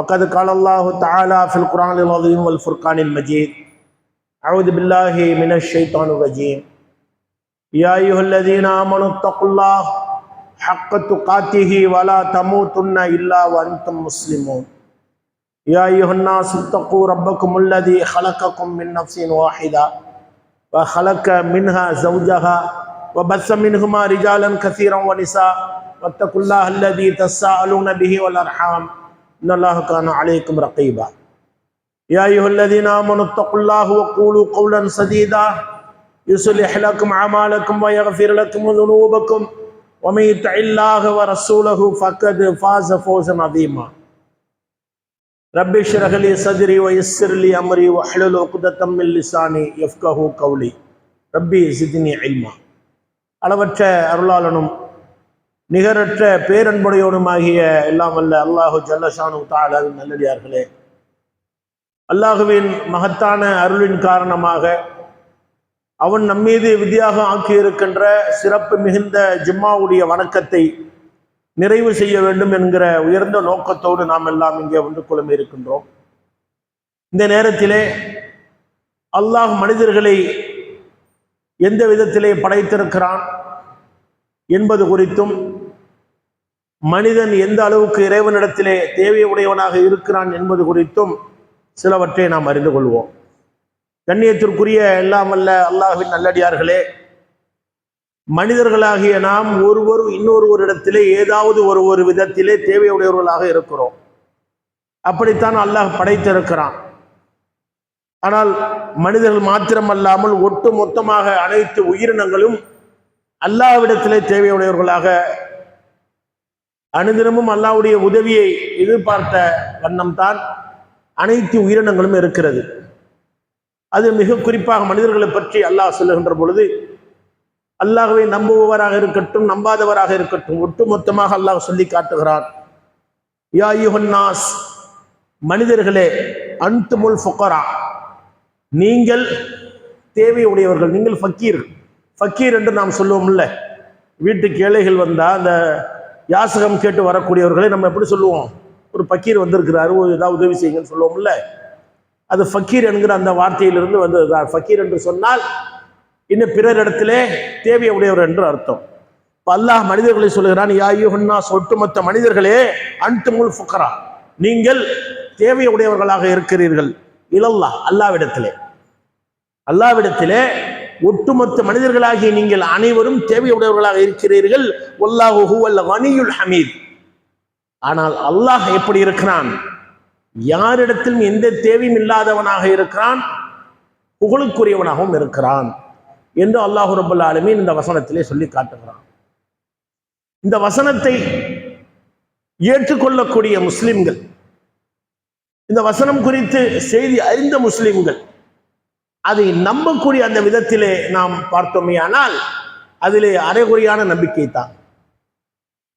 فقد قال الله تعالى في القرآن العظيم والفرقان المجيد أعوذ بالله من الشيطان الرجيم. يا أيها الذين آمنوا اتقوا الله حق تقاته ولا تموتن إلا وأنتم مسلمون. يا أيها الناس اتقوا ربكم الذي خلقكم من نفس واحدة وخلق منها زوجها وبث منهما رجالا كثيرا ونساء واتقوا الله الذي تساءلون به والأرحام. إن الله كان عليكم رقيبا يا أيها الذين آمنوا اتقوا الله وقولوا قولا سديدا يصلح لكم أعمالكم ويغفر لكم ذنوبكم ومن يطع الله ورسوله فقد فاز فوزا عظيما رب اشرح لي صدري ويسر لي أمري واحلل عقدة من لساني يفقهوا قولي ربي زدني علما அளவற்ற அருளாளனும் நிகரற்ற பேரன்புடையவனுமாகிய எல்லாம் வல்ல அல்லாஹு ஜல்லஷானு தாலாவின் நல்லடியார்களே. அல்லாஹுவின் மகத்தான அருளின் காரணமாக அவன் நம்மீது விதியாக ஆக்கியிருக்கின்ற சிறப்பு மிகுந்த ஜிம்மாவுடைய வணக்கத்தை நிறைவு செய்ய வேண்டும் என்கிற உயர்ந்த நோக்கத்தோடு நாம் எல்லாம் இங்கே ஒன்று குழம்பி இருக்கின்றோம். இந்த நேரத்திலே அல்லாஹ் மனிதர்களை எந்த விதத்திலே படைத்திருக்கிறான் என்பது குறித்தும் மனிதன் எந்த அளவுக்கு இறைவனிடத்திலே தேவையுடையவனாக இருக்கிறான் என்பது குறித்தும் சிலவற்றை நாம் அறிந்து கொள்வோம். கண்ணியத்திற்குரிய எல்லாம் அல்ல அல்லாஹின் நல்லடியார்களே மனிதர்களாகிய நாம் ஒருவர் இன்னொருவரிடத்திலே இடத்திலே ஏதாவது ஒரு ஒரு விதத்திலே தேவையுடையவர்களாக இருக்கிறோம். அப்படித்தான் அல்லாஹ் படைத்திருக்கிறான். ஆனால் மனிதர்கள் மாத்திரமல்லாமல் ஒட்டு மொத்தமாக அனைத்து உயிரினங்களும் அல்லாவிடத்திலே தேவையுடையவர்களாக அனுதினமும் அல்லாவுடைய உதவியை எதிர்பார்த்த வண்ணம்தான் அனைத்து உயிரினங்களும் இருக்கிறது. அது மிக குறிப்பாக மனிதர்களை பற்றி அல்லாஹ் சொல்லுகின்ற பொழுது அல்லாஹுவை நம்புபவராக இருக்கட்டும் நம்பாதவராக இருக்கட்டும் ஒட்டுமொத்தமாக அல்லாஹ் சொல்லி காட்டுகிறான். யா யுஹன்னாஸ் மனிதர்களே அன்துமுல் ஃபுக்கரா நீங்கள் தேவையுடையவர்கள் நீங்கள் ஃபக்கீர். ஃபக்கீர் என்று நாம் சொல்லுவோம்ல வீட்டுக்கு ஏழைகள் வந்தால் அந்த யாசகம் கேட்டு வரக்கூடியவர்களை நம்ம எப்படி சொல்லுவோம்? ஒரு ஃபக்கீர் வந்திருக்கிறாரு ஒரு ஏதாவது உதவி செய்யுங்கன்னு சொல்லுவோம்ல. அது ஃபக்கீர் என்கிற அந்த வார்த்தையிலிருந்து வந்ததுதான். ஃபக்கீர் என்று சொன்னால் இன்னும் பிறர் இடத்திலே தேவையுடையவர் என்று அர்த்தம். இப்போ அல்லாஹ் மனிதர்களை சொல்லுகிறான் யாயுகன்னா ஒட்டுமொத்த மனிதர்களே அன்துமுல் ஃபுக்கரா. நீங்கள் தேவையுடையவர்களாக இருக்கிறீர்கள். இலல்லா அல்லாவிடத்திலே அல்லாவிடத்திலே ஒட்டுமொத்த மனிதர்களாகிய நீங்கள் அனைவரும் தேவையுடையவர்களாக இருக்கிறீர்கள். ஒல்லாஹு அல்ல வனியுல் ஹமீத். ஆனால் அல்லாஹ் எப்படி இருக்கிறான்? யாரிடத்திலும் எந்த தேவையும் இல்லாதவனாக இருக்கிறான்? புகழுக்குரியவனாகவும் இருக்கிறான் என்று அல்லாஹு ரபுல் ஆலமீன் இந்த வசனத்திலே சொல்லி காட்டுகிறான். இந்த வசனத்தை ஏற்றுக்கொள்ளக்கூடிய முஸ்லிம்கள் இந்த வசனம் குறித்து செய்தி அறிந்த முஸ்லிம்கள் அதை நம்பக்கூடிய அந்த விதத்திலே நாம் பார்த்தோமே ஆனால் அதிலே அரைகுறையான நம்பிக்கை தான்.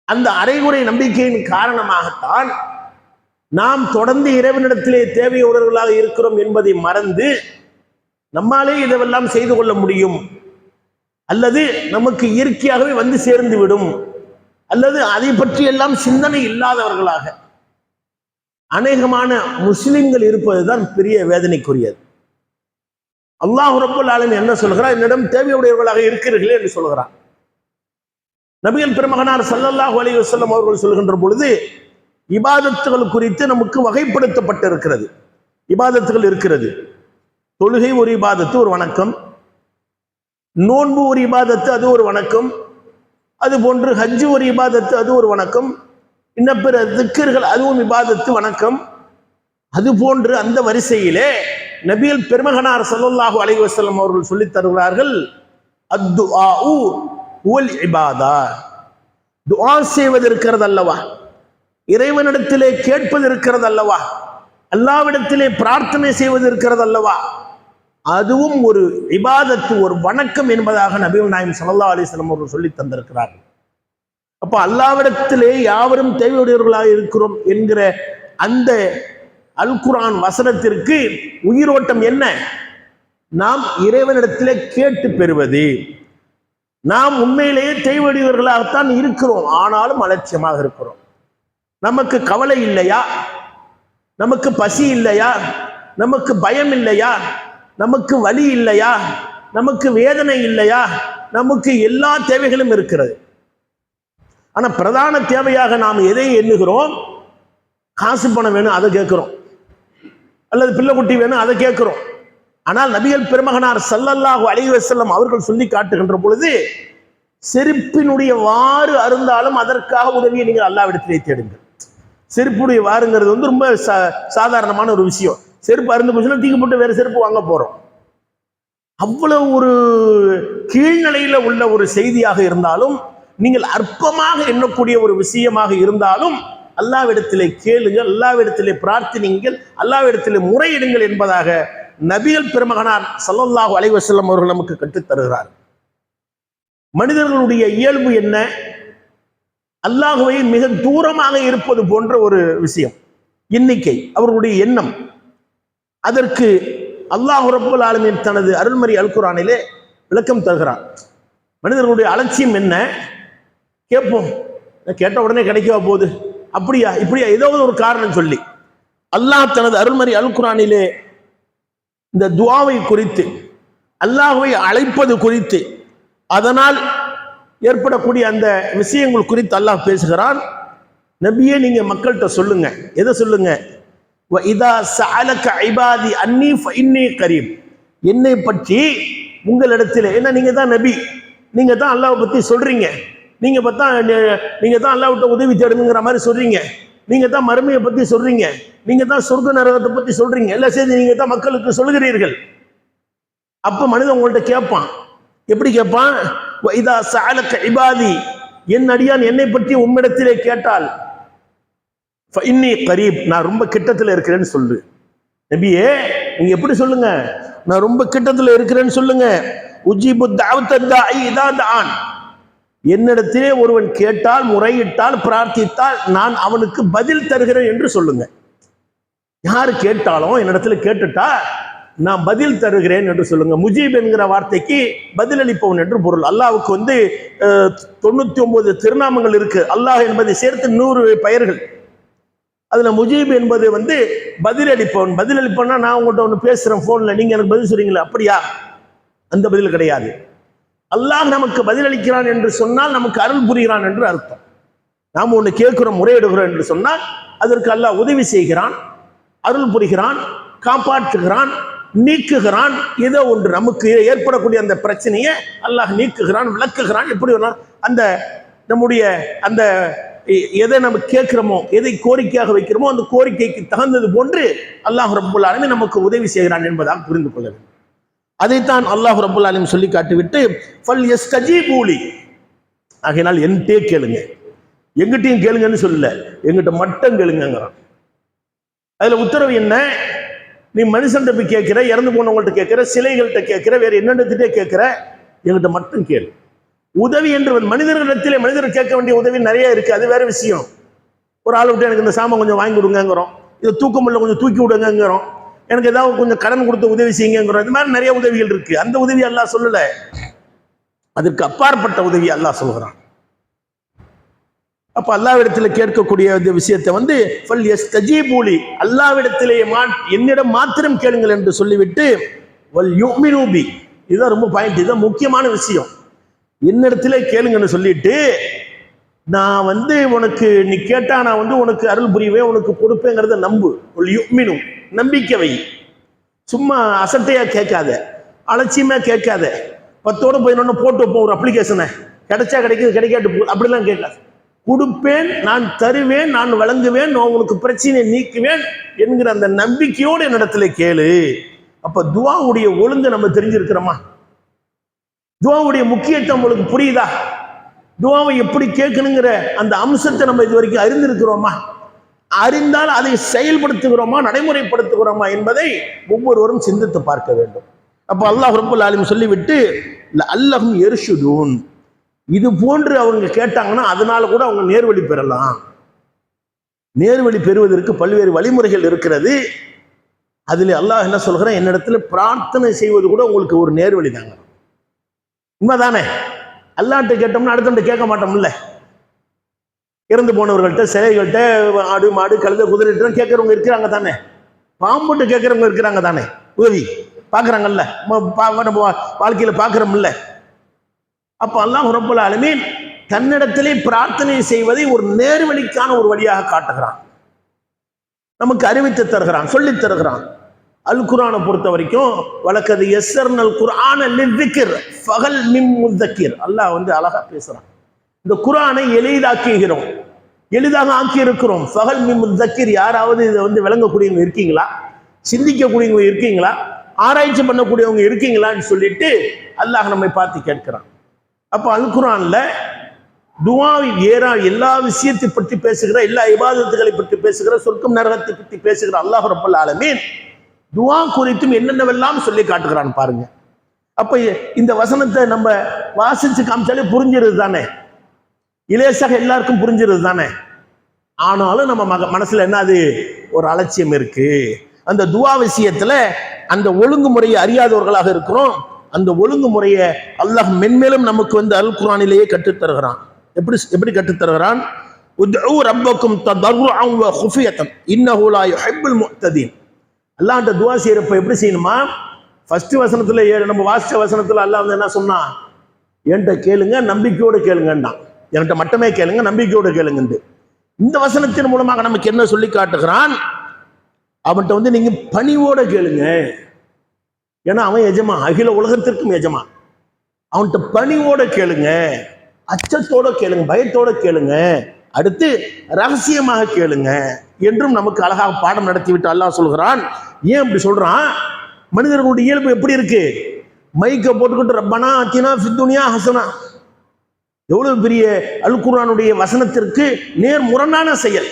அந்த அரைகுறை நம்பிக்கையின் காரணமாகத்தான் நாம் தொடர்ந்து இறைவனிடத்திலே தேவையுடையவர்களாக இருக்கிறோம் என்பதை மறந்து நம்மாலே இதெல்லாம் செய்து கொள்ள முடியும். அல்லது நமக்கு இயற்கையாகவே வந்து சேர்ந்து விடும். அல்லது அதை பற்றி எல்லாம் சிந்தனை இல்லாதவர்களாக. அநேகமான முஸ்லிம்கள் இருப்பதுதான் பெரிய வேதனைக்குரியது. அல்லாஹ் ரப்பல் ஆலமீன் என்ன சொல்கிறார்? என்னிடம் தேவையுடையவர்களாக இருக்கிறீர்களே என்று சொல்கிறார். நபிகள் பெருமகனார் சல்லல்லாஹு அலி வசல்லம் அவர்கள் சொல்கின்ற பொழுது இபாதத்துகள் குறித்து நமக்கு வகைப்படுத்தப்பட்டிருக்கிறது. இபாதத்துகள் இருக்கிறது. தொழுகை ஒரு இபாதத்து ஒரு வணக்கம். நோன்பு ஒரு இபாதத்து அது ஒரு வணக்கம். அது போன்று ஹஜ்ஜு ஒரு இபாதத்து அது ஒரு வணக்கம். இன்ன பிற திக்கர்கள் அதுவும் இபாதத்து வணக்கம். அது போன்று அந்த வரிசையிலே நபியில் பெருமகனார் சல்லல்லாஹு அலைஹி அவர்கள் சொல்லித் தருகிறார்கள் அத்துஆ உல் இபாதா. துஆ செய்வது இருக்கிறது அல்லவா? இறைவனிடத்திலே கேட்பது இருக்கிறது அல்லவா? அல்லாவிடத்திலே பிரார்த்தனை செய்வது இருக்கிறது அல்லவா? அதுவும் ஒரு இபாதத்து ஒரு வணக்கம் என்பதாக நபிகள் நாயம் சல்லா அலிஸ்லாம் அவர்கள் சொல்லி தந்திருக்கிறார்கள். அப்போ அல்லாவிடத்திலே யாவரும் தேவையுடையவர்களாக இருக்கிறோம் என்கிற அந்த அல் குரான் வசனத்திற்கு உயிரோட்டம் என்ன? நாம் இறைவனிடத்திலே கேட்டு பெறுவது. நாம் உண்மையிலேயே தெய்வடிவர்களாகத்தான் இருக்கிறோம். ஆனாலும் அலட்சியமாக இருக்கிறோம். நமக்கு கவலை இல்லையா? நமக்கு பசி இல்லையா? நமக்கு பயம் இல்லையா? நமக்கு வலி இல்லையா? நமக்கு வேதனை இல்லையா? நமக்கு எல்லா தேவைகளும் இருக்கிறது. ஆனா பிரதான தேவையாக நாம் எதை எண்ணுகிறோம்? காசு பணம் வேணும் அதை கேட்கிறோம். அல்லது பிள்ளைக்குட்டி வேணும் அதை கேட்கிறோம். ஆனால் நபிகள் பெருமகனார் சல்லல்லாஹு அலைஹி செல்லம் அவர்கள் சொல்லி காட்டுகின்ற பொழுது செருப்பினுடைய வாறு அருந்தாலும் அதற்காக உதவியை நீங்கள் அல்லாவிடத்திலே தேடுங்கள். செருப்புடைய வாருங்கிறது வந்து ரொம்ப சா- சாதாரணமான ஒரு விஷயம். செருப்பு அருந்து போச்சுன்னா தீங்கு போட்டு வேற செருப்பு வாங்க போறோம். அவ்வளவு ஒரு கீழ்நிலையில உள்ள ஒரு செய்தியாக இருந்தாலும் நீங்கள் அற்பமாக எண்ணக்கூடிய ஒரு விஷயமாக இருந்தாலும் அல்லாவிடத்திலே கேளுங்கள் அல்லாவிடத்திலே பிரார்த்தினீங்கள் அல்லாவிடத்திலே முறையிடுங்கள் என்பதாக நபிகள் பெருமகனார் சல்லல்லாஹு அலைவசல்லம் அவர்கள் நமக்கு கற்றுத் தருகிறார். மனிதர்களுடைய இயல்பு என்ன? அல்லாஹுவை மிக தூரமாக இருப்பது போன்ற ஒரு விஷயம். எண்ணிக்கை அவர்களுடைய எண்ணம். அதற்கு அல்லாஹ் ரப்பல் ஆலமின் தனது அருள்மறை அல்குரானிலே விளக்கம் தருகிறார். மனிதர்களுடைய அலட்சியம் என்ன? கேட்போம். கேட்ட உடனே கிடைக்கவா போகுது? அப்படியா? இப்படியா? ஏதாவது ஒரு காரணம் சொல்லி. அல்லாஹ் தனது அருள்மறை அல்குரானிலே இந்த துவாவை குறித்து அல்லாஹுவை அழைப்பது குறித்து அதனால் ஏற்படக்கூடிய அந்த விஷயங்கள் குறித்து அல்லாஹ் பேசுகிறான். நபியே நீங்க மக்கள்கிட்ட சொல்லுங்க. எதை சொல்லுங்க? இதா சஅலக ஐபாதி அன்னி ஃபஇன்னி கரீம். என்னை பற்றி உங்களிடத்தில் ஏன்னா நீங்க தான் நபி. நீங்க தான் அல்லாவை பத்தி சொல்றீங்க. நீங்க பார்த்தா நீங்க தான் அல்லாஹ்விட்ட உதவி தேடுங்கிற மாதிரி சொல்றீங்க. நீங்க தான் மறுமையை பத்தி சொல்றீங்க. நீங்க தான் சொர்க்க நரகத்தை பத்தி சொல்றீங்க. எல்லாம் சேர்ந்து நீங்க தான் மக்களுக்கு சொல்கிறீர்கள் அப்ப மனிதன் உங்கள்கிட்ட கேட்பான். எப்படி கேட்பான்? "வ இதா சாலக்க இபாதி. என் அடியான் என்னை பற்றி உம்மிடத்திலே கேட்டால் இன்னி கரீப். நான் ரொம்ப கிட்டத்தில் இருக்கிறேன்னு சொல்லு. நபியே நீங்க எப்படி சொல்லுங்க? நான் ரொம்ப கிட்டத்தில் இருக்கிறேன்னு சொல்லுங்க. உஜிபு ஐ இதான் ஆண் என்னிடத்திலே ஒருவன் கேட்டால் முறையிட்டால் பிரார்த்தித்தால் நான் அவனுக்கு பதில் தருகிறேன் என்று சொல்லுங்க. யார் கேட்டாலும் என்னிடத்துல கேட்டுட்டா நான் பதில் தருகிறேன் என்று சொல்லுங்க. முஜீப் என்கிற வார்த்தைக்கு பதிலளிப்பவன் என்று பொருள். அல்லாவுக்கு வந்து தொண்ணூத்தி ஒன்பது திருநாமங்கள் இருக்கு. அல்லாஹ் என்பதை சேர்த்து நூறு பெயர்கள். அதுல முஜீப் என்பது வந்து பதிலளிப்பவன். பதிலளிப்பவனா நான் உங்கள்கிட்ட ஒன்று பேசுறேன் போன்ல நீங்க எனக்கு பதில் சொல்றீங்களா அப்படியா? அந்த பதில் கிடையாது. அல்லாஹ் நமக்கு பதிலளிக்கிறான் என்று சொன்னால் நமக்கு அருள் புரிகிறான் என்று அர்த்தம். நாம் ஒன்று கேட்கிறோம் முறையிடுகிறோம் என்று சொன்னால் அதற்கு அல்லாஹ் உதவி செய்கிறான் அருள் புரிகிறான் காப்பாற்றுகிறான் நீக்குகிறான். ஏதோ ஒன்று நமக்கு ஏற்படக்கூடிய அந்த பிரச்சனையை அல்லாஹ் நீக்குகிறான் விளக்குகிறான். எப்படி வேணாலும் அந்த நம்முடைய அந்த எதை நம்ம கேட்கிறோமோ எதை கோரிக்கையாக வைக்கிறோமோ அந்த கோரிக்கைக்கு தகுந்தது போன்று அல்லாஹ் ரொம்ப நமக்கு உதவி செய்கிறான் என்பதாக புரிந்து கொள்ள வேண்டும். அதைத்தான் அல்லாஹ் ரபுல் அலிம் சொல்லி காட்டிவிட்டு ஃபல் கூலி ஆகையினால் என்கிட்டே கேளுங்க. எங்கிட்டையும் கேளுங்கன்னு சொல்லல. எங்கிட்ட மட்டும் கேளுங்கிறான் அதுல உத்தரவு என்ன? நீ மனுஷன்கிட்ட போய் கேட்கிற இறந்து போனவங்கள்ட்ட கேட்கிற சிலைகள்கிட்ட கேட்கிற வேற என்னென்னத்திட்டே கேட்கிற எங்கிட்ட மட்டும் கேளு. உதவி என்று மனிதர்களிடத்திலே மனிதர் கேட்க வேண்டிய உதவி நிறைய இருக்கு. அது வேற விஷயம். ஒரு ஆள் விட்டு எனக்கு இந்த சாமான் கொஞ்சம் வாங்கி கொடுங்கிறோம் இதை தூக்க முடியல கொஞ்சம் தூக்கி விடுங்கங்கிறோம். எனக்கு ஏதாவது கொஞ்சம் கடன் கொடுத்து உதவி செய்யுங்கிற இது மாதிரி நிறைய உதவிகள் இருக்கு. அந்த உதவி அல்லாஹ் சொல்லல. அதற்கு அப்பாற்பட்ட உதவி அல்லாஹ் சொல்கிறான் அப்போ அல்லாவிடத்தில் கேட்கக்கூடிய இந்த விஷயத்தை வந்து ஃபல் எஸ் யஸ்தஜீபூலி அல்லாவிடத்திலேயே மா என்னிடம் மாத்திரம் கேளுங்கள் என்று சொல்லிவிட்டு வல் யுமினூபி இதுதான் ரொம்ப பாயிண்ட் இதுதான் முக்கியமான விஷயம். என்னிடத்திலே கேளுங்கன்னு சொல்லிட்டு நான் வந்து உனக்கு நீ கேட்டா நான் வந்து உனக்கு அருள் புரிவேன் உனக்கு கொடுப்பேங்கிறத நம்பு. வல் நம்பிக்கை வை. சும்மா அசட்டையா கேட்காத அலட்சியமா கேட்காத. பத்தோட பதினொன்று போட்டு வைப்போம் ஒரு அப்ளிகேஷனை கிடைச்சா கிடைக்குது கிடைக்காட்டு போ அப்படிலாம் கேட்காது. கொடுப்பேன் நான் தருவேன் நான் வழங்குவேன் நான் உங்களுக்கு பிரச்சனையை நீக்குவேன் என்கிற அந்த நம்பிக்கையோடு என்னிடத்துல கேளு. அப்ப துவாவுடைய ஒழுங்கு நம்ம தெரிஞ்சிருக்கிறோமா? துவாவுடைய முக்கியத்துவம் உங்களுக்கு புரியுதா? துவாவை எப்படி கேட்கணுங்கிற அந்த அம்சத்தை நம்ம இது வரைக்கும் அறிந்திருக்கிறோமா? அறிந்தால் அதை செயல்படுத்துகிறோமா நடைமுறைப்படுத்துகிறோமா என்பதை ஒவ்வொருவரும் சிந்தித்து பார்க்க வேண்டும். அப்போ அல்லாஹ் ரபுல் ஆலிம் சொல்லிவிட்டு அல்லஹும் எரிசுதூன் இது போன்று அவங்க கேட்டாங்கன்னா அதனால கூட அவங்க நேர்வழி பெறலாம். நேர்வழி பெறுவதற்கு பல்வேறு வழிமுறைகள் இருக்கிறது. அதில் அல்லாஹ் என்ன சொல்கிறேன்? என்னிடத்துல பிரார்த்தனை செய்வது கூட உங்களுக்கு ஒரு நேர்வழி தாங்க. உண்மைதானே? அல்லாட்ட கேட்டோம்னா அடுத்த கேட்க மாட்டோம்ல. இறந்து போனவர்கள்ட்ட சிலைகள்கிட்ட ஆடு மாடு கழுத குதிரைட்டு கேட்கறவங்க இருக்கிறாங்க தானே. பாம்புட்டு கேட்கறவங்க இருக்கிறாங்க தானே. உதவி பார்க்குறாங்கல்ல. வாழ்க்கையில் பார்க்குறோம்ல. அப்போ அல்லாஹ் ரப்பல் ஆலமீன் தன்னிடத்திலே பிரார்த்தனை செய்வதை ஒரு நேர்வழிக்கான ஒரு வழியாக காட்டுகிறான். நமக்கு அறிவித்து தருகிறான் சொல்லித் தருகிறான். அல் குரானை பொறுத்த வரைக்கும் வழக்கது எஸ்ஸர்னல் குரான லித்திக்கிர் ஃபகல் மிம் முதக்கீர் அல்லாஹ் வந்து அழகாக பேசுகிறான் இந்த குரானை எளிதாக்குகிறோம். எளிதாக ஆக்கி இருக்கிறோம் ஃபகல் மிம் முத்தக்கிர் யாராவது இதை வந்து விளங்கக்கூடியவங்க இருக்கீங்களா? சிந்திக்கக்கூடியவங்க இருக்கீங்களா? ஆராய்ச்சி பண்ணக்கூடியவங்க இருக்கீங்களான்னு சொல்லிட்டு அல்லாஹ் நம்மை பார்த்து கேட்கிறான். அப்போ அல் குரானில் துவாவி ஏறா எல்லா விஷயத்தை பற்றி பேசுகிற எல்லா இபாதத்துகளை பற்றி பேசுகிற சொர்க்கம் நரகத்தை பற்றி பேசுகிற. அல்லாஹ் ரப்பல் ஆலமீன் துவா குறித்தும் என்னென்னவெல்லாம் சொல்லி காட்டுகிறான் பாருங்க. அப்ப இந்த வசனத்தை நம்ம வாசிச்சு காமிச்சாலே புரிஞ்சிருது தானே? இலேசாக எல்லாருக்கும் புரிஞ்சிருது தானே? ஆனாலும் நம்ம மக மனசுல என்னது ஒரு அலட்சியம் இருக்கு. அந்த துவா விஷயத்துல அந்த ஒழுங்குமுறையை அறியாதவர்களாக இருக்கிறோம். அந்த ஒழுங்குமுறையை அல்லாஹ் மென்மேலும் நமக்கு வந்து அல் குரானிலேயே கற்றுத்தருகிறான் எப்படி எப்படி கற்றுத்தருகிறான் உத்உ ரப்பக்கும் ததர்ருஅன் வ குஃபியத்தன். இன்னஹு லா யுஹிப்புல் முஅ்ததீன் அல்லாண்ட துவா செய்யறப்ப எப்படி செய்யணுமா? ஃபர்ஸ்ட் வசனத்துல நம்ம வாசிச்ச வசனத்துல அல்லா வந்து என்ன சொன்னான் என்கிட்ட கேளுங்க நம்பிக்கையோடு கேளுங்கன்னா என்கிட்ட மட்டுமே கேளுங்க நம்பிக்கையோடு கேளுங்கண்டு இந்த வசனத்தின் மூலமாக நமக்கு என்ன சொல்லி காட்டுகிறான்? அவன்கிட்ட வந்து நீங்க பணிவோட கேளுங்க. ஏன்னா அவன் எஜமா அகில உலகத்திற்கும் எஜமா. அவன்கிட்ட பணிவோட கேளுங்க. அச்சத்தோட கேளுங்க பயத்தோட கேளுங்க. அடுத்து ரகசியமாக கேளுங்க என்றும் நமக்கு அழகாக பாடம் நடத்திவிட்டு அல்லாஹ் சொல்கிறான். ஏன் இப்படி சொல்றான்? மனிதர்களுடைய இயல்பு எப்படி இருக்கு? மைக்க போட்டுக்கிட்டு ரப்பனா அத்தினா ஃபித்துனியா ஹசனா. எவ்வளவு பெரிய அல்குரானுடைய வசனத்திற்கு நேர் முரணான செயல்.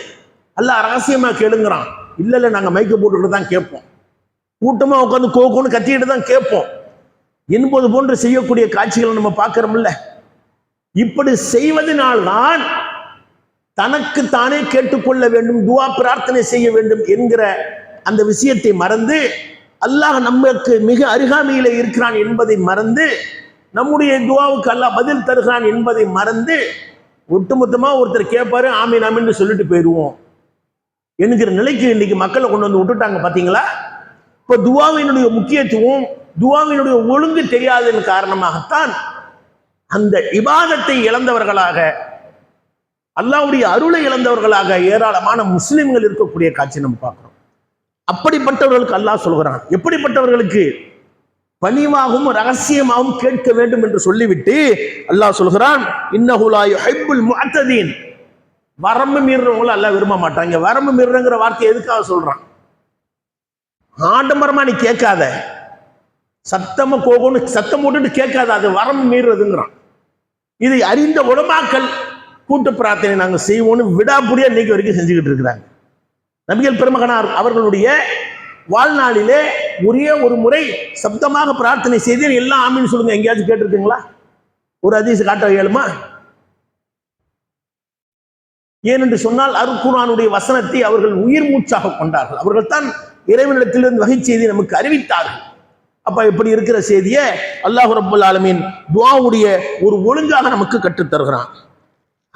அல்லாஹ் ரகசியமா கேளுங்கிறான். இல்ல இல்ல நாங்க மைக்க போட்டுக்கிட்டு தான் கேட்போம். கூட்டமா உட்காந்து கோக்கோன்னு கத்திக்கிட்டு தான் கேட்போம். என்பது போன்று செய்யக்கூடிய காட்சிகளை நம்ம பார்க்கிறோம்ல. இப்படி செய்வதனால்தான் தனக்கு தானே கேட்டுக்கொள்ள வேண்டும் துவா பிரார்த்தனை செய்ய வேண்டும் என்கிற அந்த விஷயத்தை மறந்து அல்லாஹ் நமக்கு மிக அருகாமையில் இருக்கிறான் என்பதை மறந்து நம்முடைய துவாவுக்கு அல்லாஹ் பதில் தருகிறான் என்பதை மறந்து ஒட்டுமொத்தமாக ஒருத்தர் கேட்பாரு ஆமீன் ஆமீன்னு சொல்லிட்டு போயிடுவோம் என்கிற நிலைக்கு இன்னைக்கு மக்களை கொண்டு வந்து விட்டுட்டாங்க பார்த்தீங்களா இப்போ துவாவினுடைய முக்கியத்துவம் துவாவினுடைய ஒழுங்கு தெரியாததன் காரணமாகத்தான் அந்த இபாதத்தை இழந்தவர்களாக அல்லாவுடைய அருளை இழந்தவர்களாக ஏராளமான முஸ்லிம்கள் இருக்கக்கூடிய காட்சி நம்ம பார்க்குறோம். அப்படிப்பட்டவர்களுக்கு அல்லாஹ் சொல்கிறான். எப்படிப்பட்டவர்களுக்கு? பணிவாகவும் ரகசியமாகவும் கேட்க வேண்டும் என்று சொல்லிவிட்டு அல்லாஹ் சொல்கிறான் இன்னஹுலா வரம்பு மீறுறவங்களும் அல்லாஹ் விரும்ப மாட்டாங்க வரம்பு மீறுறங்கிற வார்த்தை எதுக்காக சொல்றான்? ஆடம்பரமா நீ கேட்காத. சத்தமா கோகோன்னு சத்தம் போட்டுட்டு கேட்காத. அது வரம்பு மீறுறதுங்கிறான். இதை அறிந்த உலமாக்கள் கூட்டு பிரார்த்தனை நாங்கள் செய்வோம்னு விடாப்புடியா இன்னைக்கு வரைக்கும் செஞ்சுக்கிட்டு இருக்கிறாங்க. நபிகள் பெருமகனார் அவர்களுடைய வாழ்நாளிலே ஒரே ஒரு முறை சப்தமாக பிரார்த்தனை செய்து எல்லாம் ஆமின்னு சொல்லுங்க எங்கேயாச்சும் கேட்டிருக்கீங்களா? ஒரு அதிச காட்ட இயலுமா? ஏனென்று சொன்னால் அருக்குரானுடைய வசனத்தை அவர்கள் உயிர் மூச்சாக கொண்டார்கள். அவர்கள் தான் இறைவனிடத்திலிருந்து வகை செய்தி நமக்கு அறிவித்தார்கள். அப்ப இப்படி இருக்கிற செய்தியை? அல்லாஹு ரபுல் ஆலமின் துவாவுடைய ஒரு ஒழுங்காக நமக்கு கற்றுத் தருகிறான்.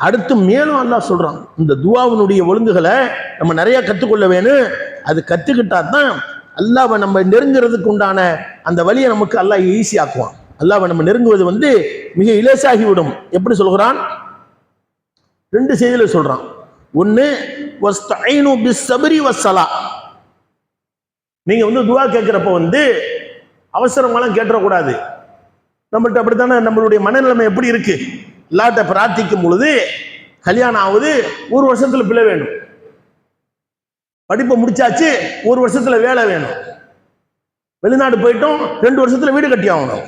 அடுத்து மேலும் அல்லா சொல்றான் இந்த துவாவினுடைய ஒழுங்குகளை நம்ம நிறைய கற்றுக்கொள்ள வேணும். அது கற்றுக்கிட்டா தான் அல்லாவை நம்ம நெருங்குறதுக்கு உண்டான அந்த வழியை நமக்கு அல்லாஹ் ஈஸி ஆக்குவான். அல்லாவை நம்ம நெருங்குவது வந்து மிக இலேசாகிவிடும். எப்படி சொல்கிறான்? ரெண்டு செய்தியில சொல்றான் ஒன்று வஸ்தஈனு பிஸ்ஸப்ரி நீங்க வந்து துவா கேட்குறப்ப வந்து அவசரமெல்லாம் கேட்டுறக்கூடாது. நம்மள்ட்ட அப்படித்தானே நம்மளுடைய மனநிலைமை எப்படி இருக்கு? இல்லாட்ட பிரார்த்திக்கும் பொழுது கல்யாணம் ஆகுது ஒரு வருஷத்துல பிள்ளை வேணும். படிப்பை முடிச்சாச்சு ஒரு வருஷத்துல வேலை வேணும். வெளிநாடு போயிட்டோம் ரெண்டு வருஷத்துல வீடு கட்டி ஆகணும்.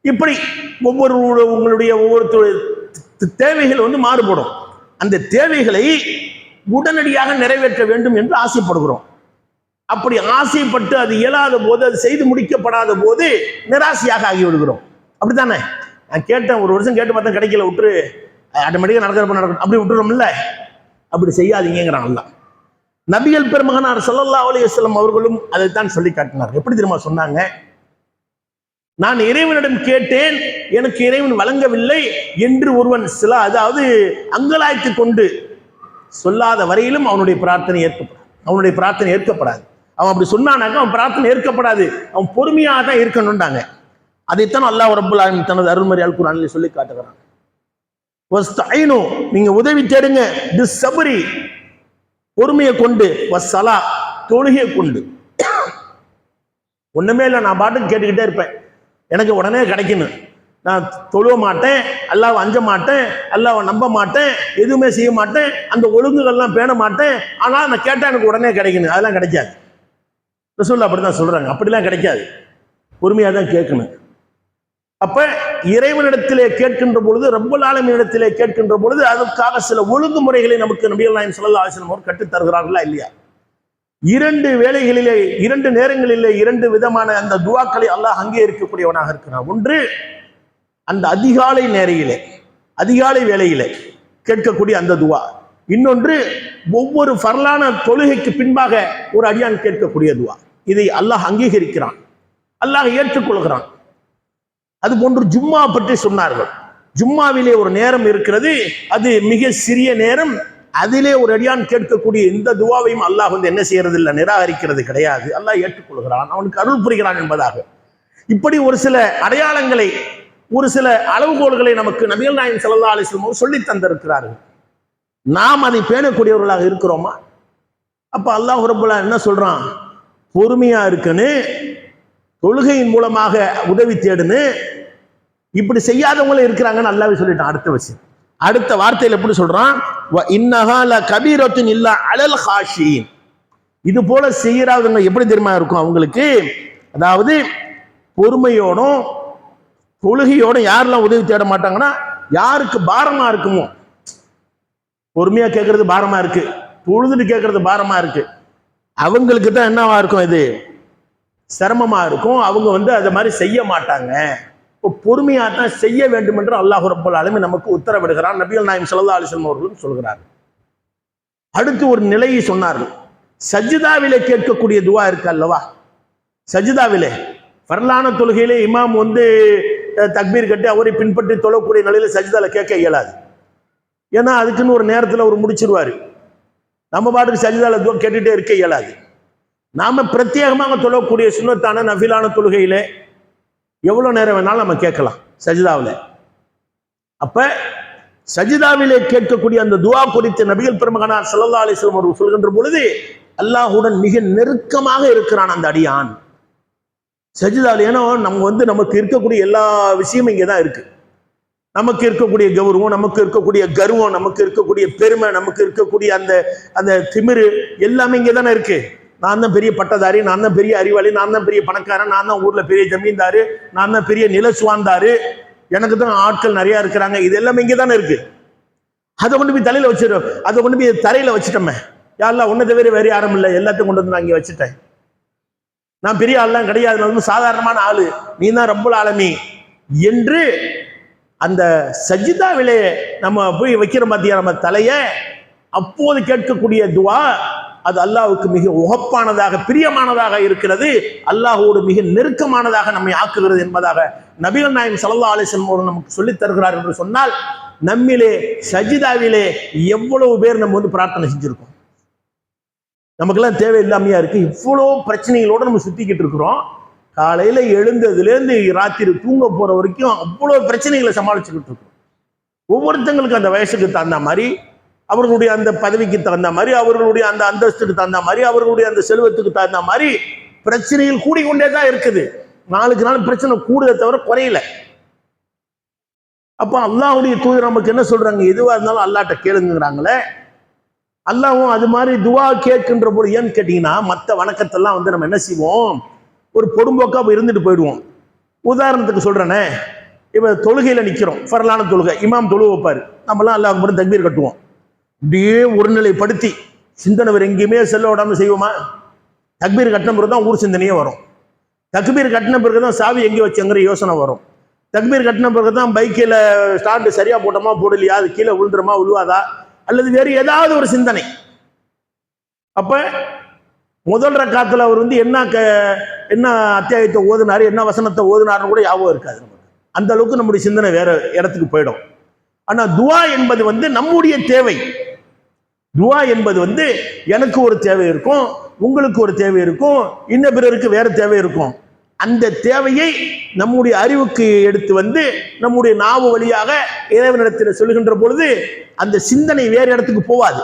இப்படி ஒவ்வொரு உங்களுடைய ஒவ்வொருத்த தேவைகள் வந்து மாறுபடும். அந்த தேவைகளை உடனடியாக நிறைவேற்ற வேண்டும் என்று ஆசைப்படுகிறோம். அப்படி ஆசைப்பட்டு அது இயலாத போது அது செய்து முடிக்கப்படாத போது நிராசையாக ஆகி விடுகிறோம் அப்படித்தானே? நான் கேட்டேன் ஒரு வருஷம் கேட்டு பார்த்தா கிடைக்கல விட்டுரு. ஆட்டோமேட்டிக்காக நடக்கிறப்ப நடக்கணும் அப்படி விட்டுறோம்ல? அப்படி செய்யாதீங்கிறான் அல்ல நபிகள் பெருமகனார் சல்லல்லா அலைஹி அவர்களும் அதைத்தான் சொல்லி காட்டினார். எப்படி தெரியுமா சொன்னாங்க? நான் இறைவனிடம் கேட்டேன் எனக்கு இறைவன் வழங்கவில்லை என்று ஒருவன் சில அதாவது அங்கலாய்த்து கொண்டு சொல்லாத வரையிலும் அவனுடைய பிரார்த்தனை ஏற்கப்படாது. அவனுடைய பிரார்த்தனை ஏற்கப்படாது. அவன் அப்படி சொன்னானாக்க அவன் பிரார்த்தனை ஏற்கப்படாது. அவன் பொறுமையாக தான் இருக்கணும்டாங்க அதைத்தான் அல்லாஹ் ரபுல் ஆலமின் தனது அருள்மறை அல் சொல்லி காட்டுகிறான். நீங்க உதவி தேடுங்க. பிஸ் சபரி பொறுமையை கொண்டு. வசலா தொழுகையை கொண்டு. ஒண்ணுமே இல்லை நான் பாட்டுக்கு கேட்டுக்கிட்டே இருப்பேன். எனக்கு உடனே கிடைக்கணும் நான் தொழுவ மாட்டேன் அல்லாவை அஞ்ச மாட்டேன் அல்லாவை நம்ப மாட்டேன் எதுவுமே செய்ய மாட்டேன் அந்த ஒழுங்குகள்லாம் பேண மாட்டேன். ஆனால் நான் கேட்டால் எனக்கு உடனே கிடைக்கணும் அதெல்லாம் கிடைக்காது. ரசூல்லா அப்படி தான் சொல்கிறாங்க அப்படிலாம் கிடைக்காது. பொறுமையாக தான் கேட்கணும். அப்ப இறைவனிடத்திலே கேட்கின்ற பொழுது ரொம்ப ஆலமீனிடத்திலே கேட்கின்ற பொழுது அதற்காக சில ஒழுங்குமுறைகளை நமக்கு நபிகள் நாயம் ஸல்லல்லாஹு ஆசிரம் அவர் கற்றுத் தருகிறார்களா இல்லையா? இரண்டு வேலைகளிலே இரண்டு நேரங்களிலே இரண்டு விதமான அந்த துவாக்களை அல்லாஹ் அங்கீகரிக்கக்கூடியவனாக இருக்கிறான். ஒன்று அந்த அதிகாலை நேரையிலே அதிகாலை வேலையிலே கேட்கக்கூடிய அந்த துவா. இன்னொன்று ஒவ்வொரு ஃபர்லான தொழுகைக்கு பின்பாக ஒரு அடியான் கேட்கக்கூடிய துவா. இதை அல்லாஹ் அங்கீகரிக்கிறான். அல்லாஹ் ஏற்றுக்கொள்கிறான். அது போன்று ஜும்மா பற்றி சொன்னார்கள். ஜும்மாவிலே ஒரு நேரம் இருக்கிறது அது மிக சிறிய நேரம் அதிலே ஒரு அடியான் கேட்கக்கூடிய இந்த துவாவையும் அல்லாஹ் வந்து என்ன செய்யறது இல்லை நிராகரிக்கிறது கிடையாது. அல்லாஹ் ஏற்றுக்கொள்கிறான் அவனுக்கு அருள் புரிகிறான் என்பதாக. இப்படி ஒரு சில அடையாளங்களை ஒரு சில அளவுகோல்களை நமக்கு நபிகள் நாயன் ஸல்லல்லாஹு அலைஹி சொல்லி தந்திருக்கிறார்கள். நாம் அதை பேணக்கூடியவர்களாக இருக்கிறோமா? அப்ப அல்லாஹ் என்ன சொல்றான்? பொறுமையா இருக்குன்னு தொழுகையின் மூலமாக உதவி தேடுன்னு இப்படி செய்யாதவங்களும் இருக்கிறாங்கன்னு நல்லாவே சொல்லிட்டான் அடுத்த விஷயம் அடுத்த வார்த்தையில் எப்படி சொல்றான்? "வ கபீரத்தின் இல்லா அலல் ஹாஷியின். இது போல செய்யறாதவங்க எப்படி தெரியுமா இருக்கும் அவங்களுக்கு? அதாவது பொறுமையோடும் தொழுகையோடும் யாரெல்லாம் உதவி தேட மாட்டாங்கன்னா யாருக்கு பாரமா இருக்குமோ? பொறுமையா கேட்கறது பாரமா இருக்கு. தொழுதுட்டு கேட்கறது பாரமா இருக்கு. அவங்களுக்கு தான் என்னவா இருக்கும் இது? சிரமமாக இருக்கும். அவங்க வந்து அதை மாதிரி செய்ய மாட்டாங்க. இப்போ பொறுமையாக தான் செய்ய வேண்டும் என்று அல்லாஹ் ரப்பல் ஆலமீன் நமக்கு உத்தரவிடுகிறான். நபிகள் நாயம் சல்லா அலிஸ்லம் அவர்களும் சொல்கிறார் அடுத்து ஒரு நிலையை சொன்னார்கள். சஜிதாவிலே கேட்கக்கூடிய துவா இருக்கு அல்லவா? சஜிதாவிலே. வரலான தொழுகையிலே இமாம் வந்து தக்பீர் கட்டி அவரை பின்பற்றி தொழக்கூடிய நிலையில சஜிதாவில் கேட்க இயலாது. ஏன்னா அதுக்குன்னு ஒரு நேரத்தில் அவர் முடிச்சிருவார். நம்ம பாட்டுக்கு சஜிதாவில் துவா கேட்டுகிட்டே இருக்க இயலாது. நாம பிரத்யேகமாக தொழக்கூடிய சுண்ணத்தான நஃபிலான தொழுகையிலே எவ்வளவு நேரம் வேணாலும் நம்ம கேட்கலாம் சஜிதாவில். அப்ப சஜிதாவிலே கேட்கக்கூடிய அந்த துவா குறித்து நபிகள் பெருமகனார் சல்லா அலிஸ்லம் அவர்கள் சொல்கின்ற பொழுது அல்லாஹுடன் மிக நெருக்கமாக இருக்கிறான் அந்த அடியான். சஜிதாவில் ஏன்னா நம்ம வந்து நமக்கு இருக்கக்கூடிய எல்லா விஷயமும் இங்கே தான் இருக்கு. நமக்கு இருக்கக்கூடிய கௌரவம் நமக்கு இருக்கக்கூடிய கர்வம் நமக்கு இருக்கக்கூடிய பெருமை நமக்கு இருக்கக்கூடிய அந்த அந்த திமிரு எல்லாமே இங்கே தானே இருக்கு. நான் தான் பெரிய பட்டதாரி நான் தான் பெரிய அறிவாளி நான் தான் பெரிய பணக்காரன் நான் தான் ஊர்ல பெரிய ஜமீன்தாரு நான் தான் பெரிய நில சுவாந்தார் எனக்கு தான் ஆட்கள் நிறைய இருக்கிறாங்க. இது எல்லாமே இங்கே தானே இருக்கு. அதை கொண்டு போய் தலையில வச்சிடும் அதை கொண்டு போய் தரையில வச்சுட்டோமே. யாரெல்லாம் ஒன்றை தவிர வேறு யாரும் இல்லை. எல்லாத்தையும் கொண்டு வந்து நான் இங்கே வச்சுட்டேன். நான் பெரிய ஆள்லாம் கிடையாது. நான் வந்து சாதாரணமான ஆளு. நீ தான் ரொம்ப ஆளுமி என்று அந்த சஜிதாவிலே நம்ம போய் வைக்கிற மத்திய நம்ம தலையை அப்போது கேட்கக்கூடிய துவா அது அல்லாவுக்கு மிக உகப்பானதாக பிரியமானதாக இருக்கிறது. அல்லாஹோடு மிக நெருக்கமானதாக நம்மை ஆக்குகிறது என்பதாக நபிகள் நாயம் சல்லா அலைஹி வஸல்லம் அவர்கள் நமக்கு சொல்லித் தருகிறார் என்று சொன்னால் நம்மிலே சஜிதாவிலே எவ்வளவு பேர் நம்ம வந்து பிரார்த்தனை செஞ்சிருக்கோம். நமக்கெல்லாம் தேவை இல்லாமையா இருக்கு. இவ்வளோ பிரச்சனைகளோடு நம்ம சுத்திக்கிட்டு இருக்கிறோம். காலையில எழுந்ததுலேருந்து ராத்திரி தூங்க போற வரைக்கும் அவ்வளோ பிரச்சனைகளை சமாளிச்சுக்கிட்டு இருக்கோம். ஒவ்வொருத்தங்களுக்கு அந்த வயசுக்கு தகுந்த மாதிரி அவர்களுடைய அந்த பதவிக்கு தகுந்த மாதிரி அவர்களுடைய அந்த அந்தஸ்துக்கு தகுந்த மாதிரி அவர்களுடைய அந்த செல்வத்துக்கு தகுந்த மாதிரி பிரச்சனைகள் கூடிக்கொண்டே தான் இருக்குது. நாளுக்கு நாள் பிரச்சனை கூடுதே தவிர குறையல. அப்போ அல்லாஹுடைய தூதர் நமக்கு என்ன சொல்றாங்க? எதுவாக இருந்தாலும் அல்லாட்ட கேளுங்கிறாங்களே. அல்லாவும் அது மாதிரி துவா கேட்கின்ற போது ஏன்னு கேட்டிங்கன்னா மற்ற வணக்கத்தெல்லாம் வந்து நம்ம என்ன செய்வோம்? ஒரு பொடும்போக்காக இருந்துட்டு போயிடுவோம். உதாரணத்துக்கு சொல்றேனே இப்போ தொழுகையில் நிற்கிறோம் ஃபர்லான தொழுகை. இமாம் தொழு வைப்பார். நம்மலாம் அல்லாஹ் தக்பீர் கட்டுவோம். இப்படியே ஒருநிலைப்படுத்தி சிந்தனை வேறு எங்கேயுமே செல்ல விடாமல் செய்வோமா? தக்பீர் கட்டின பிறகு தான் ஊர் சிந்தனையே வரும். தக்பீர் கட்டின பிறகு தான் சாவி எங்கே வச்சுங்கிற யோசனை வரும். தக்பீர் கட்டின பிறகு தான் பைக்கில் ஸ்டாண்டு சரியாக போட்டோமா போடலையா? அது கீழே விழுந்துருமா விழுவாதா? அல்லது வேறு ஏதாவது ஒரு சிந்தனை. அப்போ முதல் ரக்காத்தில் அவர் வந்து என்ன க என்ன அத்தியாயத்தை ஓதுனார் என்ன வசனத்தை ஓதுனாருன்னு கூட ஞாபகம் இருக்காது நமக்கு. அந்த அளவுக்கு நம்முடைய சிந்தனை வேற இடத்துக்கு போயிடும். ஆனால் துவா என்பது வந்து நம்முடைய தேவை. துவா என்பது வந்து எனக்கு ஒரு தேவை இருக்கும் உங்களுக்கு ஒரு தேவை இருக்கும் இன்ன பிறருக்கு வேற தேவை இருக்கும். அந்த தேவையை நம்முடைய அறிவுக்கு எடுத்து வந்து நம்முடைய நாவு வழியாக இறைவனிடத்தில் சொல்லுகின்ற பொழுது அந்த சிந்தனை வேறு இடத்துக்கு போவாது.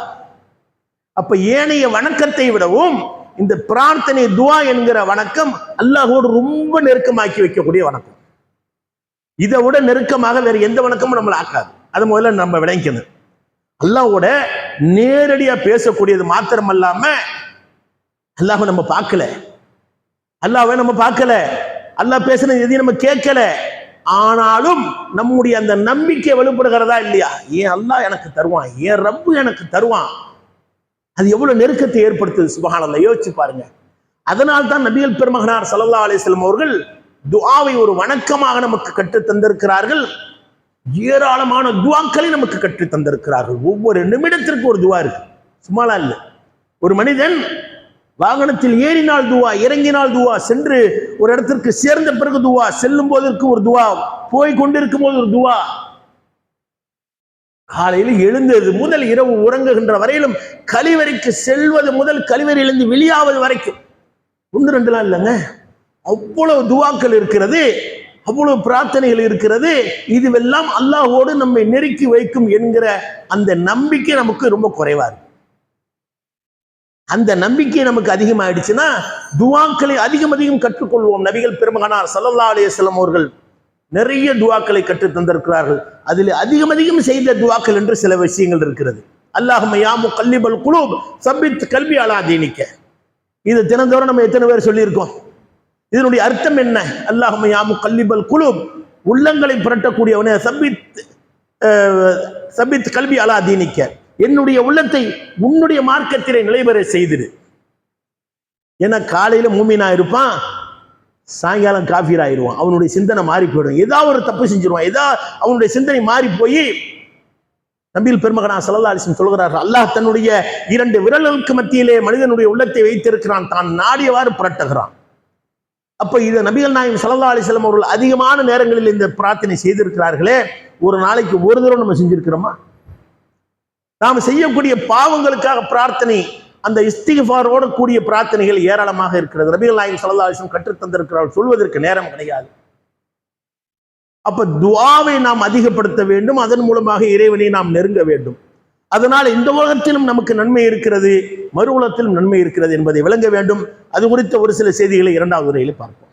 அப்ப ஏனைய வணக்கத்தை விடவும் இந்த பிரார்த்தனை துவா என்கிற வணக்கம் அல்லாஹோடு ரொம்ப நெருக்கமாக்கி வைக்கக்கூடிய வணக்கம். இதை விட நெருக்கமாக வேற எந்த வணக்கமும் நம்மளை ஆக்காது. அதை முதல்ல நம்ம விளங்கணும் அல்லாவோட நேரடியா பேசக்கூடியது மாத்திரம் அல்லாம அல்லாஹ் நம்ம பார்க்கல. அல்லாவை நம்ம பார்க்கல. அல்லாஹ் பேசுனது எதையும் நம்ம கேட்கல. ஆனாலும் நம்முடைய அந்த நம்பிக்கை வெளிப்படுகிறதா இல்லையா? ஏன் அல்லாஹ் எனக்கு தருவான்? ஏன் ரப்பு எனக்கு தருவான்? அது எவ்வளவு நெருக்கத்தை ஏற்படுத்துது? சுபகானல்ல யோசிச்சு பாருங்க. அதனால் தான் நபிகள் பெருமகனார் சல்லா அலிஸ்லம் அவர்கள் துஆவை ஒரு வணக்கமாக நமக்கு கற்றுத் தந்திருக்கிறார்கள் ஏராளமான துவாக்களை நமக்கு கற்றுத் தந்திருக்கிறார்கள். ஒவ்வொரு நிமிடத்திற்கு ஒரு துவா இருக்கு. சும்மாலாம் இல்லை. ஒரு மனிதன் வாகனத்தில் ஏறினால் துவா இறங்கினால் துவா சென்று ஒரு இடத்திற்கு சேர்ந்த பிறகு துவா செல்லும் போதற்கு ஒரு துவா போய் கொண்டிருக்கும் போது ஒரு துவா. காலையில் எழுந்தது முதல் இரவு உறங்குகின்ற வரையிலும் கழிவறைக்கு செல்வது முதல் கழிவறையிலிருந்து வெளியாவது வரைக்கும். ஒன்று ரெண்டுலாம் இல்லைங்க. அவ்வளவு துவாக்கள் இருக்கிறது. அவ்வளவு பிரார்த்தனைகள் இருக்கிறது. இதுவெல்லாம் அல்லாஹோடு நம்மை நெருக்கி வைக்கும் என்கிற அந்த நம்பிக்கை நமக்கு ரொம்ப குறைவா இருக்கு. அந்த நம்பிக்கை நமக்கு அதிகமாயிடுச்சுன்னா துவாக்களை அதிகம் அதிகம் கற்றுக்கொள்வோம். நபிகள் பெருமகனார் சல்லல்லா அலைஹி அவர்கள் நிறைய துவாக்களை கற்றுத் தந்திருக்கிறார்கள். அதில் அதிகம் அதிகம் செய்த துவாக்கள் என்று சில விஷயங்கள் இருக்கிறது. அல்லாஹமையாமு கல்லிபல் குலூப் சப்பித் கல்வி அலா தீனிக்க. இது தினந்தோறும் நம்ம எத்தனை பேர் சொல்லியிருக்கோம்? இதனுடைய அர்த்தம் என்ன? அல்லாஹும் யாமு கல்லிபல் குழு உள்ளங்களை புரட்டக்கூடியவனே சப்பித் அஹ், கல்வி அலா தீனிக்க. என்னுடைய உள்ளத்தை உன்னுடைய மார்க்கத்திலே நிலைபெற செய்திரு ஏன்னா காலையில மூமினா இருப்பான் சாயங்காலம் காஃபீர் ஆயிடுவான். அவனுடைய சிந்தனை மாறி போயிடும். ஏதாவது ஒரு தப்பு செஞ்சிருவான். ஏதா அவனுடைய சிந்தனை மாறி போய் நபியில் பெருமகனா சல்லா அலிஸ்லம் சொல்கிறார்கள் அல்லாஹ் தன்னுடைய இரண்டு விரல்களுக்கு மத்தியிலே மனிதனுடைய உள்ளத்தை வைத்திருக்கிறான். தான் நாடியவாறு புரட்டுகிறான். அப்ப இதை நபிகள் நாயம் சல்லா அலிஸ்லம் அவர்கள் அதிகமான நேரங்களில் இந்த பிரார்த்தனை செய்திருக்கிறார்களே. ஒரு நாளைக்கு ஒரு தடவை நம்ம செஞ்சிருக்கிறோமா? நாம் செய்யக்கூடிய பாவங்களுக்காக பிரார்த்தனை அந்த இஸ்திஃபாரோட கூடிய பிரார்த்தனைகள் ஏராளமாக இருக்கிறது. ரபிகள் நாயகம் சல்லா அலிஸ்லம் கற்றுத்தந்திருக்கிறார் சொல்வதற்கு நேரம் கிடையாது. அப்ப துவாவை நாம் அதிகப்படுத்த வேண்டும். அதன் மூலமாக இறைவனை நாம் நெருங்க வேண்டும். அதனால் இந்த உலகத்திலும் நமக்கு நன்மை இருக்கிறது மறு உலகத்திலும் நன்மை இருக்கிறது என்பதை விளங்க வேண்டும். அது குறித்த ஒரு சில செய்திகளை இரண்டாவது உரையில் பார்ப்போம்.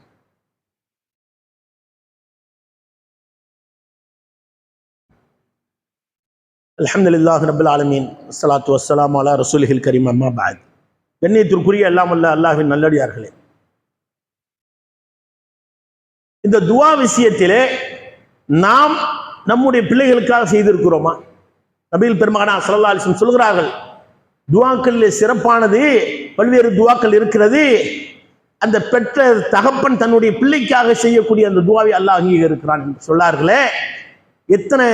அலமதுல்லாஹ் ரபில் ஆலமீன். அஸ்ஸலாத்து வசலாம் அலா ரசூலிஹில் கரீம். அம்மா பாத். கண்ணியத்திற்குரிய எல்லாம் அல்ல அல்லாஹின் நல்லடியார்களே. இந்த துவா விஷயத்திலே நாம் நம்முடைய பிள்ளைகளுக்காக செய்திருக்கிறோமா? நபிகள் பெருமகனா சல்லா அலிஸ்லம் சொல்கிறார்கள் துவாக்களில் சிறப்பானது பல்வேறு துவாக்கள் இருக்கிறது. அந்த பெற்ற தகப்பன் தன்னுடைய பிள்ளைக்காக செய்யக்கூடிய அந்த துவாவை அல்லாஹ் அங்கீகரிக்கிறான் என்று சொல்லார்களே. எத்தனை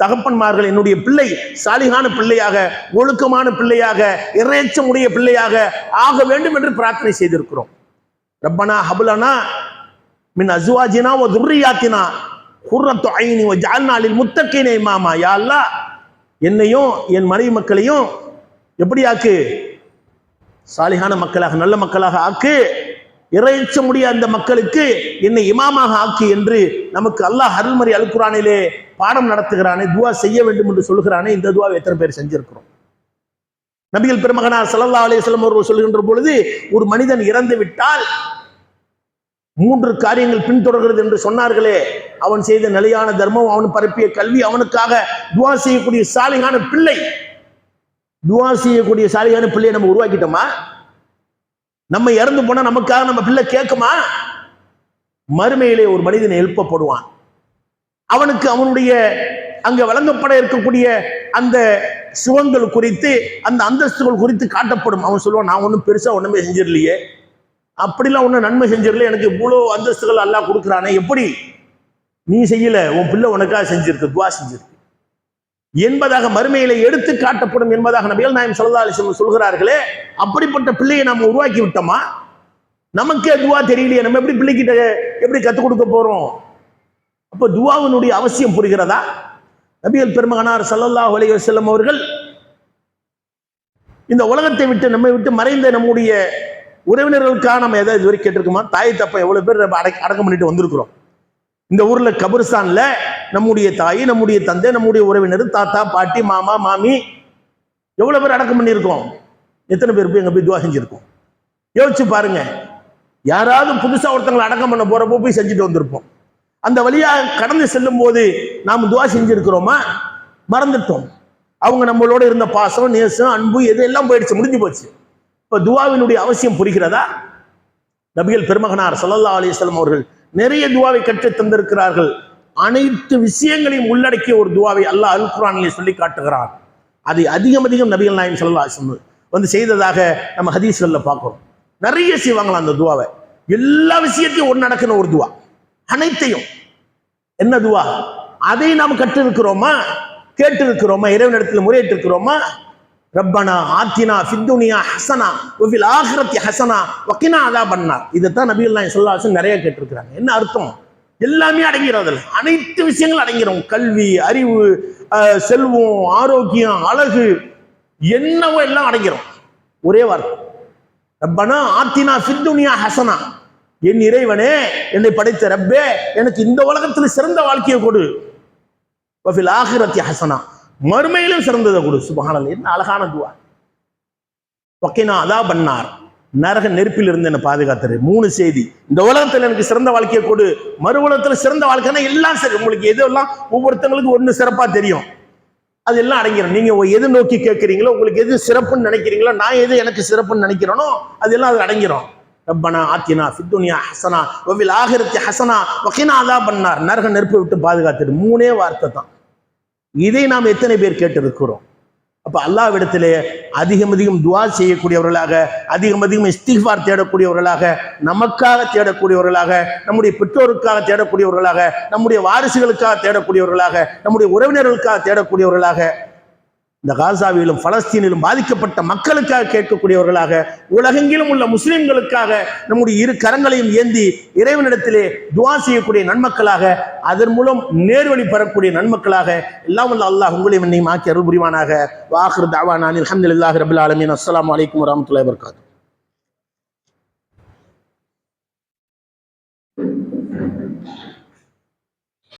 தகப்பன்மார்கள் என்னுடைய பிள்ளை சாலிகான பிள்ளையாக ஒழுக்கமான பிள்ளையாக இறைச்சமுடைய பிள்ளையாக ஆக வேண்டும் என்று பிரார்த்தனை செய்திருக்கிறோம். ரப்பனா ஹபுலனா மின் அசுவாஜினா ஓ துர்ரியாத்தினா குர்ரத்து ஐனி ஓ ஜால்நாளில் முத்தக்கினை மாமா யா அல்லாஹ் என்னையும் என் மனைவி மக்களையும் எப்படி ஆக்கு? சாலிகான மக்களாக நல்ல மக்களாக ஆக்கு. இறைச்ச முடிய அந்த மக்களுக்கு என்னை இமாமாக ஆக்கு என்று நமக்கு அல்லாஹ் அருள்மறை அல்குரானிலே பாடம் நடத்துகிறானே துவா செய்ய வேண்டும் என்று சொல்கிறானே இந்த துவாவை எத்தனை பேர் செஞ்சிருக்கிறோம்? நபிகள் பெருமகனார் சல்லா அலைஹி அவர்கள் சொல்கின்ற பொழுது ஒரு மனிதன் இறந்து விட்டால் மூன்று காரியங்கள் பின்தொடர்கிறது என்று சொன்னார்களே. அவன் செய்த நிலையான தர்மம் அவன் பரப்பிய கல்வி அவனுக்காக துவா செய்யக்கூடிய சாலையான பிள்ளை. துவா செய்யக்கூடிய சாலையான பிள்ளையை நம்ம உருவாக்கிட்டோமா? நம்ம இறந்து போனா நமக்காக நம்ம பிள்ளை கேட்குமா? மறுமையிலே ஒரு மனிதன் எழுப்பப்படுவான். அவனுக்கு அவனுடைய அங்க வழங்கப்பட இருக்கக்கூடிய அந்த சுகங்கள் குறித்து அந்த அந்தஸ்துகள் குறித்து காட்டப்படும். அவன் சொல்லுவான் நான் ஒன்றும் பெருசா ஒண்ணுமே செஞ்சிடலையே. அப்படிலாம் ஒன்றும் நன்மை செஞ்சிடல. எனக்கு இவ்வளோ அந்தஸ்துகள் எல்லாம் கொடுக்குறானே. எப்படி? நீ செய்யல. உன் பிள்ளை உனக்காக செஞ்சிருக்கு துவா செஞ்சிருக்கு. என்பதாக மறுமையில எடுத்து காட்டப்படும் என்பதாக நபிகள் நாயம் சொல்லா சொல்கிறார்களே அப்படிப்பட்ட பிள்ளையை நாம் உருவாக்கி விட்டோமா? நமக்கே துவா தெரியலையே. நம்ம எப்படி பிள்ளைகிட்ட எப்படி கற்றுக் கொடுக்க போறோம்? அப்போ துவாவினுடைய அவசியம் புரிகிறதா? நபிகள் பெருமகனார் சல்லல்லா அலைஹி செல்லம் அவர்கள் இந்த உலகத்தை விட்டு நம்மை விட்டு மறைந்த நம்முடைய உறவினர்களுக்காக நம்ம எதாவது வரைக்கும் கேட்டிருக்கோமா? தாய் தப்ப எவ்வளோ பேர் நம்ம அடக்க அடக்கம் பண்ணிட்டு வந்திருக்கிறோம். இந்த ஊரில் கபிரிஸ்தான்ல நம்முடைய தாய் நம்முடைய தந்தை நம்முடைய உறவினர் தாத்தா பாட்டி மாமா மாமி எவ்வளோ பேர் அடக்கம் பண்ணியிருக்கோம்? எத்தனை பேர் போய் எங்கே போய் துவா செஞ்சுருக்கோம்? யோசிச்சு பாருங்க. யாராவது புதுசாக ஒருத்தங்களை அடக்கம் பண்ண போகிறப்போ போய் செஞ்சுட்டு வந்திருப்போம். அந்த வழியாக கடந்து செல்லும் போது நாம் துவா செஞ்சுருக்கிறோமா? மறந்துட்டோம். அவங்க நம்மளோட இருந்த பாசம் நேசம் அன்பு எது எல்லாம் போயிடுச்சு முடிஞ்சு போச்சு. இப்போ துவாவினுடைய அவசியம் புரிகிறதா? நபிகள் பெருமகனார் சல்லல்லா அலிஸ்லாம் அவர்கள் நிறைய துவாவை கற்றுத் தந்திருக்கிறார்கள். அனைத்து விஷயங்களையும் உள்ளடக்கிய ஒரு துவாவை அல்லாஹ் அல் குரானிலே சொல்லி காட்டுகிறார் அதை அதிகம் அதிகம் நபிகள் நாயம் சல்லா வந்து செய்ததாக நம்ம ஹதீஸ்களில் பார்க்குறோம். நிறைய செய்வாங்களாம் அந்த துவாவை. எல்லா விஷயத்தையும் ஒன்று நடக்கிற ஒரு துவா. அனைத்தையும். என்ன துவா? அதை நாம் கற்றிருக்கிறோமா? கேட்டிருக்கிறோமா? இறைவனிடத்தில் முறையிட்டு இருக்கிறோமா ரப்பனா ஆத்தினா ஃபித்துனியா ஹசனா ஒஃபில் ஆஹிரத்தி ஹசனா வக்கினா அதா பண்ணா இதைத்தான் நபிகள் நாயகம் சொல்லாசன் நிறைய கேட்டிருக்கிறாங்க. என்ன அர்த்தம்? எல்லாமே அடங்கிறோம் அதில். அனைத்து விஷயங்களும் அடங்கிறோம் கல்வி அறிவு செல்வம் ஆரோக்கியம் அழகு என்னவோ எல்லாம் அடங்கிறோம் ஒரே வார்த்தை. ரப்பனா ஆத்தினா ஃபித்துனியா ஹசனா. என் இறைவனே என்னை படைத்த ரப்பே எனக்கு இந்த உலகத்தில் சிறந்த வாழ்க்கையை கொடு. வஃபில் ஆஹிரத்தி ஹசனா. மறுமையிலும் சிறந்ததை கொடு. சுபஹானல்லாஹ் என்ன அழகான துவா. வக்கினா அதா பண்ணார். நரக நெருப்பில் இருந்து என்னை பாதுகாத்துரு. மூணு செய்தி. இந்த உலகத்தில் எனக்கு சிறந்த வாழ்க்கையை கொடு. மறு உலகத்தில் சிறந்த வாழ்க்கைன்னா எல்லாம் சரி. உங்களுக்கு எதெல்லாம் ஒவ்வொருத்தங்களுக்கு ஒன்று சிறப்பாக தெரியும். அது எல்லாம் அடங்கிடும் நீங்க எது நோக்கி கேட்குறீங்களோ உங்களுக்கு எது சிறப்புன்னு நினைக்கிறீங்களோ நான் எது எனக்கு சிறப்புன்னு நினைக்கிறேனோ அதெல்லாம் அது அடங்கிடும் ரப்பனா ஆத்தினா ஃபித்துனியா ஹசனா. வவில் ஆகிரத்தி ஹசனா. ஒகேனா அதா பண்ணார். நரக நெருப்பை விட்டு பாதுகாத்துடு மூணே வார்த்தை தான். இதை நாம் எத்தனை பேர் கேட்டிருக்கிறோம்? அப்போ அல்லாவிடத்திலே அதிகம் அதிகம் துவா செய்யக்கூடியவர்களாக அதிகம் அதிகம் இஸ்திஃபார் தேடக்கூடியவர்களாக நமக்காக தேடக்கூடியவர்களாக நம்முடைய பெற்றோருக்காக தேடக்கூடியவர்களாக நம்முடைய வாரிசுகளுக்காக தேடக்கூடியவர்களாக நம்முடைய உறவினர்களுக்காக தேடக்கூடியவர்களாக இந்த காசாவிலும் பலஸ்தீனிலும் பாதிக்கப்பட்ட மக்களுக்காக கேட்கக்கூடியவர்களாக உலகெங்கிலும் உள்ள முஸ்லிம்களுக்காக நம்முடைய இரு கரங்களையும் ஏந்தி இறைவனிடத்திலே துவா செய்யக்கூடிய நன்மக்களாக அதன் மூலம் நேர்வழி பெறக்கூடிய நன்மக்களாக எல்லாம் உள்ள அல்லாஹ் உங்களையும் என்னையும் ஆக்கி அருள் புரிவானாக வாஹிர் தாவானான் அல்ஹம்துலில்லாஹி ரபுல் ஆலமின். அஸ்லாம் வலைக்கம் வரமத்துல வர்காத்து